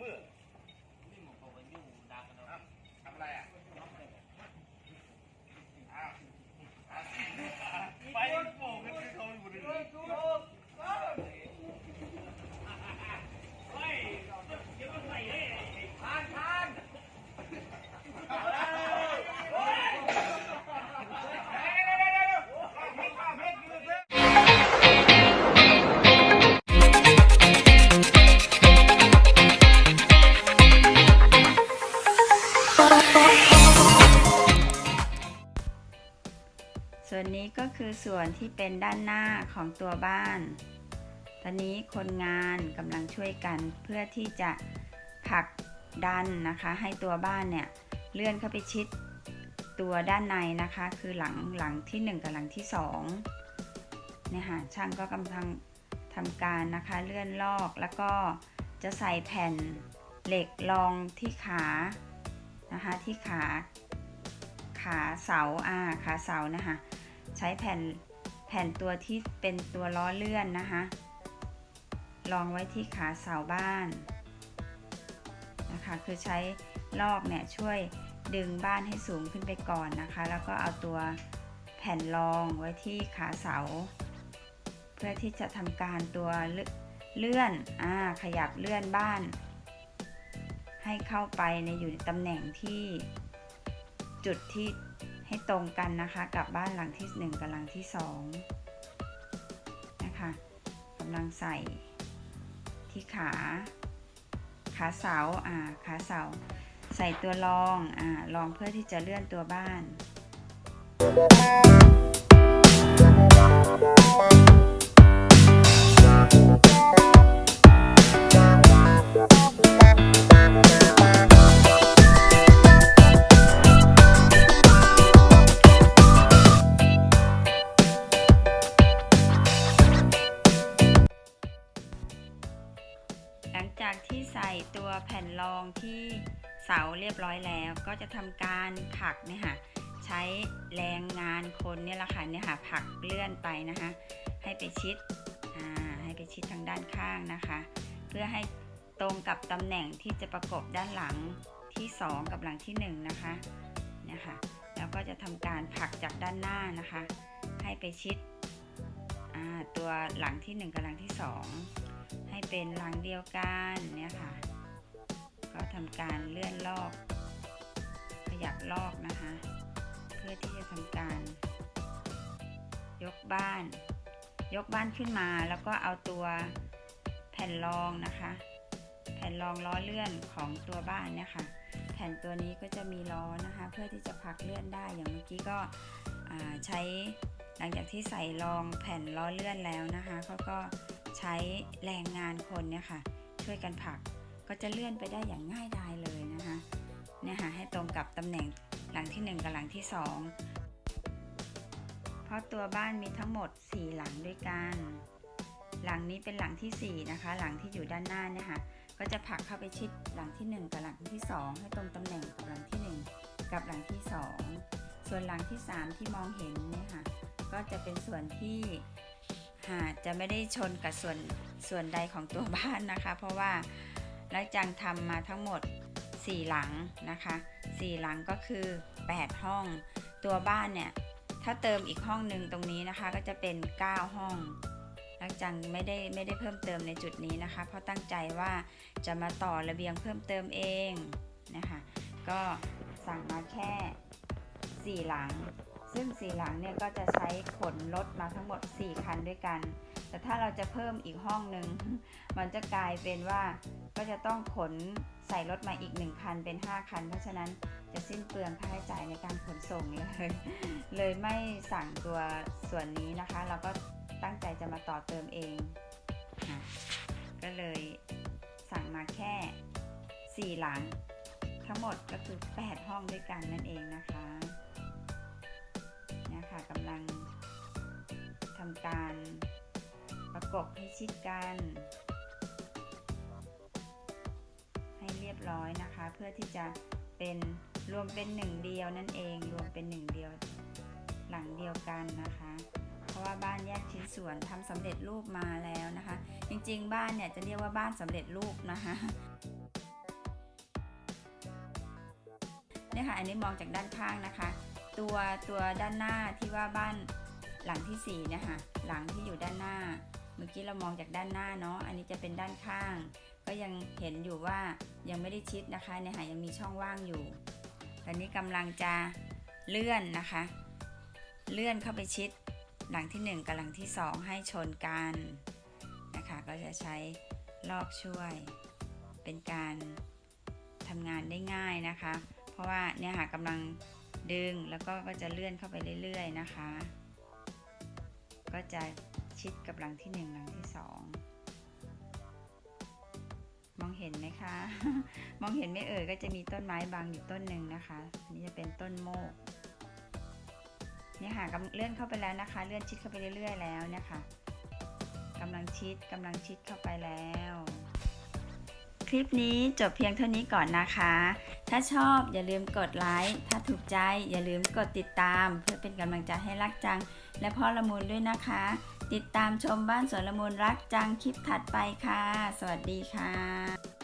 มือ ส่วนนี้ก็คือส่วนที่เป็นด้านหน้าของตัวบ้าน ตอนนี้คนงานกำลังช่วยกันเพื่อที่จะผลักดันนะคะ ให้ตัวบ้านเนี่ยเลื่อนเข้าไปชิดตัวด้านในนะคะ คือหลังหลังที่ 1 กับหลังที่2เนี่ยค่ะช่างก็กำลังทำการนะคะเลื่อนลอกแล้วก็จะใส่แผ่นเหล็กรองที่ขานะคะที่ขาขาเสาอ่าขาเสานะคะ ใช้แผ่นแผ่นตัวที่เป็นตัวล้อเลื่อนนะคะรองไว้ที่ขาเสาบ้านนะคะคือใช้ลอกเนี่ยช่วยดึงบ้านให้สูงขึ้นไปก่อนนะคะ แล้วก็เอาตัวแผ่นรองไว้ที่ขาเสา เพื่อที่จะทำการตัวเลื่อนอขยับเลื่อนบ้าน ให้เข้าไปในอยู่ในตำแหน่งที่จุดที่ ให้ตรงกันนะคะกับบ้านหลังที่ 1 กับหลังที่2นะคะกำลังใส่ที่ขา ขาเสาอ่าขาเสา ใส่ตัวรองอ่ารองเพื่อที่จะเลื่อนตัวบ้าน ใส่ตัวแผ่นรองที่เสาเรียบร้อยแล้ว ก็จะทำการผลักเนี่ยค่ะใช้แรงงานคนเนี่ยแหละค่ะเนี่ยค่ะผลักเลื่อนไปนะคะ ให้ไปชิดให้ไปชิดทางด้านข้างนะคะ เพื่อให้ตรงกับตำแหน่งที่จะประกบด้านหลังที่ 2 กับหลังที่ 1 นะคะเนี่ยค่ะแล้วก็จะทำการผลักจากด้านหน้านะคะ ให้ไปชิดตัวหลังที่ 1 กับหลังที่ 2 ให้เป็นหลังเดียวกันเนี่ยค่ะ ก็ทำการเลื่อนลอก ขยับลอกนะคะ เพื่อที่จะทำการ ยกบ้าน ยกบ้านขึ้นมาแล้วก็เอาตัวแผ่นรองนะคะ แผ่นรองล้อเลื่อนของตัวบ้านเนี่ยค่ะ แผ่นตัวนี้ก็จะมีล้อนะคะ เพื่อที่จะพักเลื่อนได้อย่างเมื่อกี้ก็ใช้หลังจากที่ใส่รองแผ่นล้อเลื่อนแล้วนะคะเขาก็ ใช้แรงงานคนเนี่ยค่ะ ช่วยกันผลักก็จะเลื่อนไปได้อย่างง่ายดายเลยนะคะเนี่ยค่ะให้ตรงกับตำแหน่งหลังที่ 1 กับหลังที่ 2 เพราะตัวบ้านมีทั้งหมด 4 หลังด้วยกัน หลังนี้เป็นหลังทีสี่4 นะคะ หลังที่อยู่ด้านหน้าเนี่ยค่ะก็จะผลักเข้าไปชิดหลังที่ 1 กับหลังที่ 2 ให้ตรงตำแหน่งกับหลังที่ 1 กับหลังที่ 2 ส่วนหลังที่ 3 ที่มองเห็นเนี่ยค่ะก็จะเป็นส่วนที่ หาจะไม่ได้ชนกับส่วนส่วนใดของตัวบ้านนะคะ เพราะว่าล้วจังทำมาทั้งหมด 4 หลังนะคะ 4 หลังก็คือ 8 ห้อง ตัวบ้านเนี่ย ถ้าเติมอีกห้องหนึ่งตรงนี้นะคะ ก็จะเป็น 9 ห้องล้วจังไม่ได้ไม่ได้เพิ่มเติมในจุดนี้นะคะ เพราะตั้งใจว่าจะมาต่อระเบียงเพิ่มเติมเองนะคะ ก็สั่งมาแค่ 4 หลัง ซึ่ง4หลังเนี่ยก็จะใช้ขนรถมาทั้งหมด 4 คันด้วยกัน แต่ถ้าเราจะเพิ่มอีกห้องหนึ่งมันจะกลายเป็นว่าก็จะต้องขนใส่รถมาอีก 1 คันเป็น 5 คัน เพราะฉะนั้นจะสิ้นเปลืองค่าใช้จ่ายในการขนส่งเลย เลยไม่สั่งตัวส่วนนี้นะคะ เราก็ตั้งใจจะมาต่อเติมเอง ก็เลยสั่งมาแค่ 4 หลัง ทั้งหมดก็คือ 8 ห้องด้วยกันนั่นเองนะคะำการ ประกบให้ชิดกัน ให้เรียบร้อยนะคะ เพื่อที่จะเป็นรวมเป็นหนึ่งเดียวนั่นเอง รวมเป็นหนึ่งเดียวหลังเดียวกันนะคะ เพราะว่าบ้านแยกชิ้นส่วนทำสำเร็จรูปมาแล้วนะคะ จริงๆ บ้านเนี่ยจะเรียกว่าบ้านสำเร็จรูปนะคะเนี่ยค่ะอันนี้มองจากด้านข้างนะคะ ตัวตัวด้านหน้าที่ว่าบ้าน หลังที่สี่นี่ยค่ะหลังที่อยู่ด้านหน้า เมื่อกี้เรามองจากด้านหน้าเนาะอันนี้จะเป็นด้านข้าง ก็ยังเห็นอยู่ว่ายังไม่ได้ชิดนะคะเนี่ยค่ะยังมีช่องว่างอยู่ตอนนี้กำลังจะเลื่อนนะคะ เลื่อนเข้าไปชิด หลังที่ 1 กับหลังที่ 2 ให้ชนกันนะคะ ก็จะใช้ลอกช่วย เป็นการทำงานได้ง่ายนะคะ เพราะว่าเนี่ยค่ะกำลังดึงแล้วก็ก็จะเลื่อนเข้าไปเรื่อย ๆ นะคะ จะชิดกับหลังที่ 1 หลังที่ 2 มองเห็นไหมคะ มองเห็นไม่เอ่ยก็จะมีต้นไม้บางอยู่ต้นหนึ่งนะคะอันนี้จะเป็นต้นโมกเนี่ยค่ะกำเลื่อนเข้าไปแล้วนะคะ เลื่อนชิดเข้าไปเรื่อย ๆ แล้วนะคะกำลังชิดกำลังชิดเข้าไปแล้ว คลิปนี้จบเพียงเท่านี้ก่อนนะคะ ถ้าชอบอย่าลืมกดไลค์ ถ้าถูกใจอย่าลืมกดติดตาม เพื่อเป็นกำลังใจให้รักจัง และพ่อละมูลด้วยนะคะ ติดตามชมบ้านสวนละมูลรักจังคลิปถัดไปค่ะ สวัสดีค่ะ